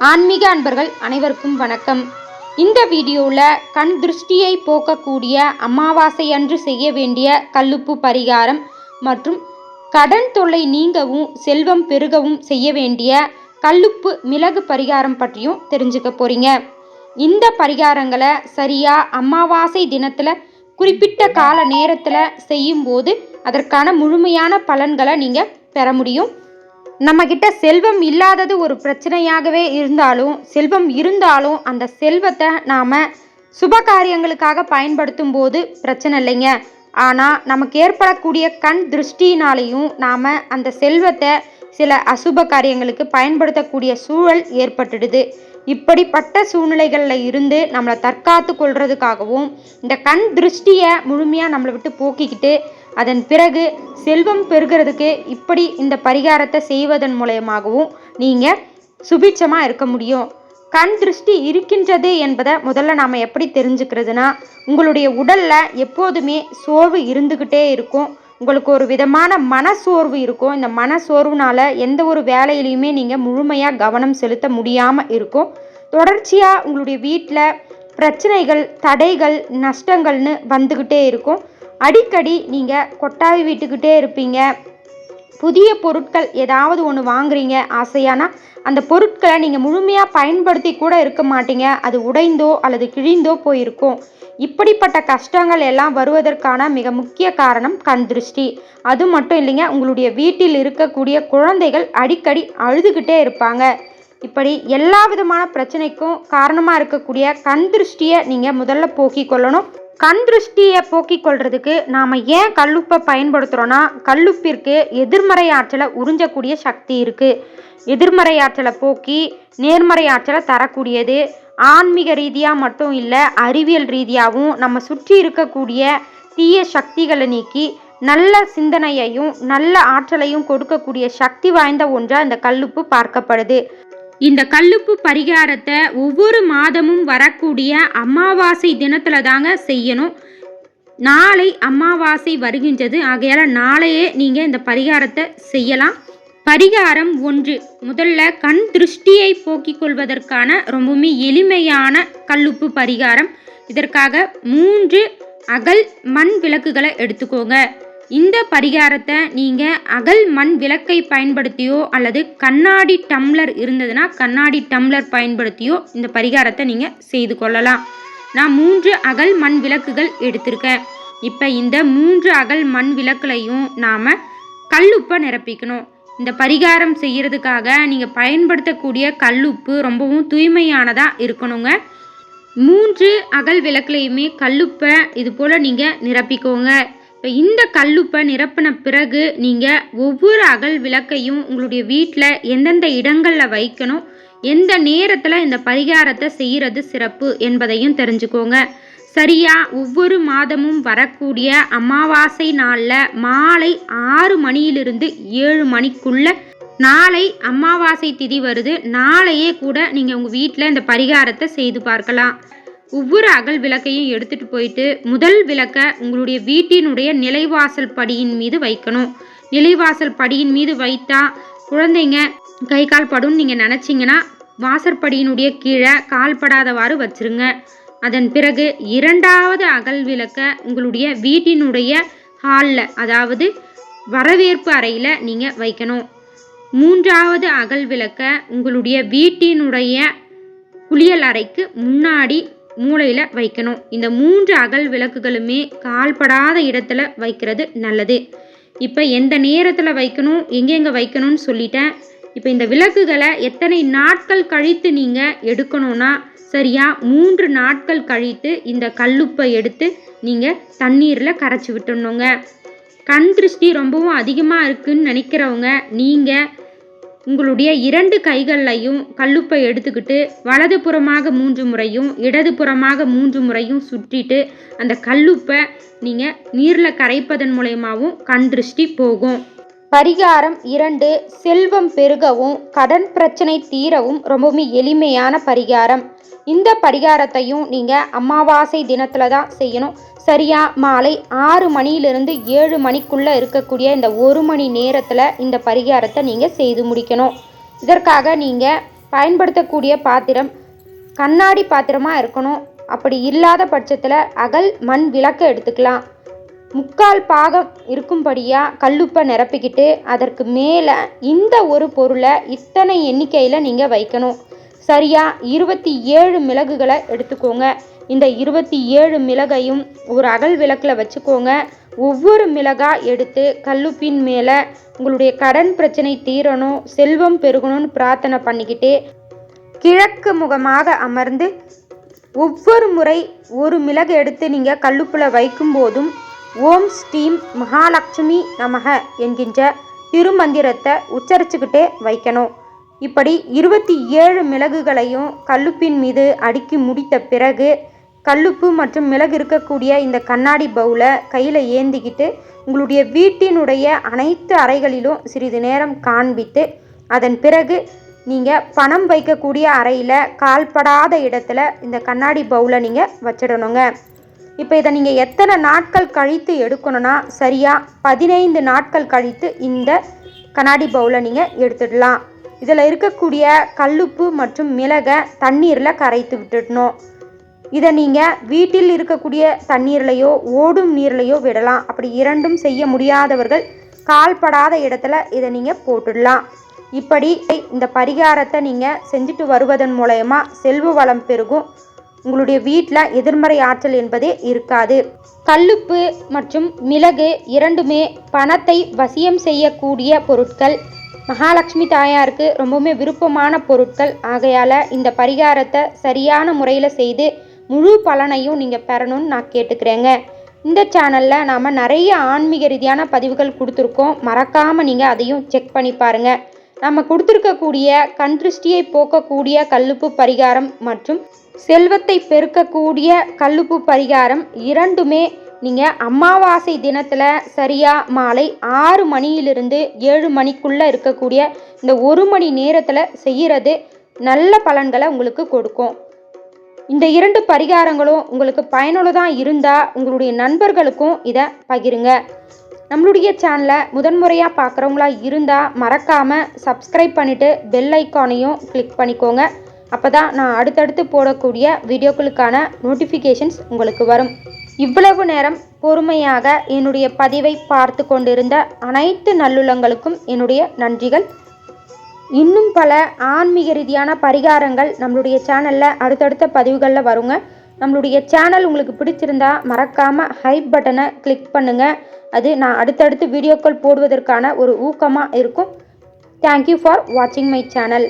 ஆன்மீக அன்பர்கள் அனைவருக்கும் வணக்கம். இந்த வீடியோவில் கண் திருஷ்டியை போக்கக்கூடிய அமாவாசை அன்று செய்ய வேண்டிய கல்லுப்பு பரிகாரம் மற்றும் கடன் தொல்லை நீங்கவும் செல்வம் பெருகவும் செய்ய வேண்டிய கல்லுப்பு மிளகு பரிகாரம் பற்றியும் தெரிஞ்சுக்க போகிறீங்க இந்த பரிகாரங்களை சரியாக அமாவாசை தினத்தில் குறிப்பிட்ட கால நேரத்தில் செய்யும்போது அதற்கான முழுமையான பலன்களை நீங்கள் பெற முடியும். நம்மக்கிட்ட செல்வம் இல்லாதது ஒரு பிரச்சனையாகவே இருந்தாலும் செல்வம் இருந்தாலும் அந்த செல்வத்தை நாம் சுப காரியங்களுக்காக பயன்படுத்தும் போது பிரச்சனை இல்லைங்க. ஆனால் நமக்கு ஏற்படக்கூடிய கண் திருஷ்டினாலையும் நாம் அந்த செல்வத்தை சில அசுப காரியங்களுக்கு பயன்படுத்தக்கூடிய சூழல் ஏற்பட்டுடுது. இப்படிப்பட்ட சூழ்நிலைகளில் இருந்து நம்மளை தற்காத்து கொள்றதுக்காகவும் இந்த கண் திருஷ்டியை முழுமையாக நம்மளை விட்டு போக்கிக்கிட்டு அதன் பிறகு செல்வம் பெறுகிறதுக்கு இப்படி இந்த பரிகாரத்தை செய்வதன் மூலயமாகவும் நீங்கள் சுபிட்சமாக இருக்க முடியும். கண் திருஷ்டி இருக்கின்றது என்பதை முதல்ல நாம் எப்படி தெரிஞ்சுக்கிறதுனா உங்களுடைய உடலில் எப்போதுமே சோர்வு இருந்துக்கிட்டே இருக்கும். உங்களுக்கு ஒரு விதமான மனசோர்வு இருக்கும். இந்த மனசோர்வுனால எந்த ஒரு வேலையிலையுமே நீங்கள் முழுமையாக கவனம் செலுத்த முடியாமல் இருக்கும். தொடர்ச்சியாக உங்களுடைய வீட்டில் பிரச்சனைகள் தடைகள் நஷ்டங்கள்னு வந்துக்கிட்டே இருக்கும். அடிக்கடி நீங்கள் கொட்டாவி விட்டுக்கிட்டே இருப்பீங்க. புதிய பொருட்கள் ஏதாவது ஒன்று வாங்குறீங்க ஆசையானா அந்த பொருட்களை நீங்கள் முழுமையாக பயன்படுத்தி கூட இருக்க மாட்டீங்க. அது உடைந்தோ அல்லது கிழிந்தோ போயிருக்கும். இப்படிப்பட்ட கஷ்டங்கள் எல்லாம் வருவதற்கான மிக முக்கிய காரணம் கண் திருஷ்டி. அது மட்டும் இல்லைங்க உங்களுடைய வீட்டில் இருக்கக்கூடிய குழந்தைகள் அடிக்கடி அழுதுகிட்டே இருப்பாங்க. இப்படி எல்லா விதமான பிரச்சனைக்கும் காரணமாக இருக்கக்கூடிய கண் திருஷ்டியை நீங்கள் முதல்ல போக்கிக் கொள்ளணும். கண் திருஷ்டியை போக்கிக் கொள்றதுக்கு நாம் ஏன் கல்லுப்பை பயன்படுத்துகிறோன்னா கல்லுப்பிற்கு எதிர்மறை ஆற்றலை உறிஞ்சக்கூடிய சக்தி இருக்குது எதிர்மறை ஆற்றலை போக்கி நேர்மறை ஆற்றலை தரக்கூடியது. ஆன்மீக ரீதியாக மட்டும் இல்லை அறிவியல் ரீதியாகவும் நம்ம சுற்றி இருக்கக்கூடிய தீய சக்திகளை நீக்கி நல்ல சிந்தனையையும் நல்ல ஆற்றலையும் கொடுக்கக்கூடிய சக்தி வாய்ந்த ஒன்றாக இந்த கல்லுப்பு பார்க்கப்படுது. இந்த கல்லுப்பு பரிகாரத்தை ஒவ்வொரு மாதமும் வரக்கூடிய அமாவாசை தினத்தில் தாங்க செய்யணும். நாளை அமாவாசை வருகின்றது. ஆகையால் நாளையே நீங்கள் இந்த பரிகாரத்தை செய்யலாம். பரிகாரம் ஒன்று. முதல்ல கண் திருஷ்டியை போக்கிக் கொள்வதற்கான ரொம்பவுமே எளிமையான கல்லுப்பு பரிகாரம். இதற்காக மூன்று அகல் மண் விளக்குகளை எடுத்துக்கோங்க. இந்த பரிகாரத்தை நீங்கள் அகல் மண் விளக்கை பயன்படுத்தியோ அல்லது கண்ணாடி டம்ளர் இருந்ததுன்னா கண்ணாடி டம்ளர் பயன்படுத்தியோ இந்த பரிகாரத்தை நீங்கள் செய்து கொள்ளலாம். நான் மூன்று அகல் மண் விளக்குகள் எடுத்திருக்கேன். இப்போ இந்த மூன்று அகல் மண் விளக்குலையும் நாம் கல்லுப்பை நிரப்பிக்கணும். இந்த பரிகாரம் செய்கிறதுக்காக நீங்கள் பயன்படுத்தக்கூடிய கல்லுப்பு ரொம்பவும் தூய்மையானதாக இருக்கணுங்க. மூன்று அகல் விளக்குலையுமே கல்லுப்பை இது போல் நீங்கள் நிரப்பிக்கோங்க. இப்போ இந்த கல்லுப்பை நிரப்பின பிறகு நீங்கள் ஒவ்வொரு அகல் விளக்கையும் உங்களுடைய வீட்டில் எந்தெந்த இடங்களில் வைக்கணும் எந்த நேரத்தில் இந்த பரிகாரத்தை செய்கிறது சிறப்பு என்பதையும் தெரிஞ்சுக்கோங்க. சரியா? ஒவ்வொரு மாதமும் வரக்கூடிய அமாவாசை நாளில் மாலை ஆறு மணியிலிருந்து ஏழு மணிக்குள்ள நாளை அமாவாசை திதி வருது. நாளையே கூட நீங்கள் உங்கள் வீட்டில் இந்த பரிகாரத்தை செய்து பார்க்கலாம். ஒவ்வொரு அகல் விளக்கையும் எடுத்துகிட்டு போயிட்டு முதல் விளக்கை உங்களுடைய வீட்டினுடைய நிலைவாசல் படியின் மீது வைக்கணும். நிலைவாசல் படியின் மீது வைத்தா குழந்தைங்க கை கால் படும் நீங்கள் நினச்சிங்கன்னா வாசற்படியினுடைய கீழே கால் படாதவாறு வச்சுருங்க. அதன் பிறகு இரண்டாவது அகல் விளக்க உங்களுடைய வீட்டினுடைய ஹாலில் அதாவது வரவேற்பு அறையில் நீங்கள் வைக்கணும். மூன்றாவது அகல் விளக்க உங்களுடைய வீட்டினுடைய குளியல் அறைக்கு முன்னாடி மூளையில் வைக்கணும். இந்த மூன்று அகல் விளக்குகளுமே கால்படாத இடத்துல வைக்கிறது நல்லது. இப்போ எந்த நேரத்தில் வைக்கணும் எங்கெங்கே வைக்கணும்னு சொல்லிட்டேன். இப்போ இந்த விளக்குகளை எத்தனை நாட்கள் கழித்து நீங்கள் எடுக்கணும்னா சரியாக மூன்று நாட்கள் கழித்து இந்த கல்லுப்பை எடுத்து நீங்கள் தண்ணீரில் கரைச்சி விட்டுணுங்க கண் திருஷ்டி ரொம்பவும் அதிகமாக இருக்குன்னு நினைக்கிறவங்க நீங்கள் உங்களுடைய இரண்டு கைகள்லையும் கல்லுப்பை எடுத்துக்கிட்டு வலது புறமாக மூன்று முறையும் இடது புறமாக மூன்று முறையும் சுற்றிட்டு அந்த கல்லுப்பை நீங்கள் நீரில் கரைப்பதன் மூலயமாவும் கண் திருஷ்டி போகும். பரிகாரம் இரண்டு செல்வம் பெருகவும் கடன் பிரச்சனை தீரவும் ரொம்பவும் எளிமையான பரிகாரம். இந்த பரிகாரத்தையும் நீங்கள் அமாவாசை தினத்தில் தான் செய்யணும். சரியாக மாலை ஆறு மணியிலிருந்து ஏழு மணிக்குள்ளே இருக்கக்கூடிய இந்த ஒரு மணி நேரத்தில் இந்த பரிகாரத்தை நீங்கள் செய்து முடிக்கணும். இதற்காக நீங்கள் பயன்படுத்தக்கூடிய பாத்திரம் கண்ணாடி பாத்திரமாக இருக்கணும். அப்படி இல்லாத பட்சத்தில் அகல் மண் விளக்கு எடுத்துக்கலாம். முக்கால் பாகம் இருக்கும்படியாக கல்லுப்பை நிரப்பிக்கிட்டு அதற்கு மேலே இந்த ஒரு பொருளை இத்தனை எண்ணிக்கையில் நீங்கள் வைக்கணும். சரியாக இருபத்தி ஏழு மிளகுகளை எடுத்துக்கோங்க. இந்த இருபத்தி ஏழு மிளகையும் ஒரு அகல் விளக்கில் வச்சுக்கோங்க. ஒவ்வொரு மிளகாய் எடுத்து கல்லுப்பின் மேலே உங்களுடைய கடன் பிரச்சனை தீரணும் செல்வம் பெருகணும்னு பிரார்த்தனை பண்ணிக்கிட்டு கிழக்கு முகமாக அமர்ந்து ஒவ்வொரு முறை ஒரு மிளகு எடுத்து நீங்கள் கல்லுப்புல வைக்கும்போதும் ஓம் ஸ்ரீம் மகாலட்சுமி நமக என்கின்ற திருமந்திரத்தை உச்சரிச்சுக்கிட்டே வைக்கணும். இப்படி இருபத்தி ஏழு மிளகுகளையும் கல்லுப்பின் மீது அடுக்கி முடித்த பிறகு கல்லுப்பு மற்றும் மிளகு இருக்கக்கூடிய இந்த கண்ணாடி பவுலை கையில் ஏந்திக்கிட்டு உங்களுடைய வீட்டினுடைய அனைத்து அறைகளிலும் சிறிது நேரம் காண்பித்து அதன் பிறகு நீங்கள் பணம் வைக்கக்கூடிய அறையில் கால்படாத இடத்துல இந்த கண்ணாடி பவுலை நீங்கள் வச்சிடணுங்க. இப்போ இதை நீங்கள் எத்தனை நாட்கள் கழித்து எடுக்கணும்னா சரியாக பதினைந்து நாட்கள் கழித்து இந்த கண்ணாடி பவுலை நீங்கள் எடுத்துடலாம். இதில் இருக்கக்கூடிய கல்லுப்பு மற்றும் மிளகை தண்ணீரில் கரைத்து விட்டுடணும். இதை நீங்கள் வீட்டில் இருக்கக்கூடிய தண்ணீர்லையோ ஓடும் நீர்லையோ விடலாம். அப்படி இரண்டும் செய்ய முடியாதவர்கள் கால்படாத இடத்துல இதை நீங்கள் போட்டுடலாம். இப்படி இந்த பரிகாரத்தை நீங்கள் செஞ்சுட்டு வருவதன் மூலயமா செல்வ வளம் பெருகும். உங்களுடைய வீட்டில் எதிர்மறை ஆற்றல் என்பதே இருக்காது. கல்லுப்பு மற்றும் மிளகு இரண்டுமே பணத்தை வசியம் செய்யக்கூடிய பொருட்கள். மகாலட்சுமி தாயாருக்கு ரொம்பவுமே விருப்பமான பொருட்கள். ஆகையால் இந்த பரிகாரத்தை சரியான முறையில் செய்து முழு பலனையும் நீங்கள் பெறணும்னு நான் கேட்டுக்கிறேங்க. இந்த சேனலில் நாம் நிறைய ஆன்மீக ரீதியான பதிவுகள் கொடுத்துருக்கோம். மறக்காமல் நீங்கள் அதையும் செக் பண்ணி பாருங்கள் நம்ம கொடுத்துருக்கக்கூடிய கண் திருஷ்டியை போக்கக்கூடிய கல்லுப்பு பரிகாரம் மற்றும் செல்வத்தை பெருக்கக்கூடிய கல்லுப்பு பரிகாரம் இரண்டுமே நீங்கள் அமாவாசை தினத்தில் சரியாக மாலை ஆறு மணியிலிருந்து ஏழு மணிக்குள்ளே இருக்கக்கூடிய இந்த ஒரு மணி நேரத்தில் செய்கிறது நல்ல பலன்களை உங்களுக்கு கொடுக்கும். இந்த இரண்டு பரிகாரங்களும் உங்களுக்கு பயனுள்ளதாக இருந்தால் உங்களுடைய நண்பர்களுக்கும் இதை பகிருங்க. நம்மளுடைய சேனலை முதன்முறையாக பார்க்குறவங்களா இருந்தால் மறக்காமல் சப்ஸ்கிரைப் பண்ணிவிட்டு பெல் ஐக்கானையும் கிளிக் பண்ணிக்கோங்க. அப்போ தான் நான் அடுத்தடுத்து போடக்கூடிய வீடியோக்களுக்கான நோட்டிஃபிகேஷன்ஸ் உங்களுக்கு வரும். இவ்வளவு நேரம் பொறுமையாக என்னுடைய பதிவை பார்த்து கொண்டிருந்த அனைத்து நல்லுள்ளங்களுக்கும் என்னுடைய நன்றிகள். இன்னும் பல ஆன்மீக ரீதியான பரிகாரங்கள் நம்மளுடைய சேனலில் அடுத்தடுத்த பதிவுகளில் வருங்க. நம்மளுடைய சேனல் உங்களுக்கு பிடிச்சிருந்தா மறக்காமல் ஹைப் பட்டனை கிளிக் பண்ணுங்கள் அது நான் அடுத்தடுத்து வீடியோக்கள் போடுவதற்கான ஒரு ஊக்கமாக இருக்கும். தேங்க்யூ ஃபார் வாட்சிங் மை சேனல்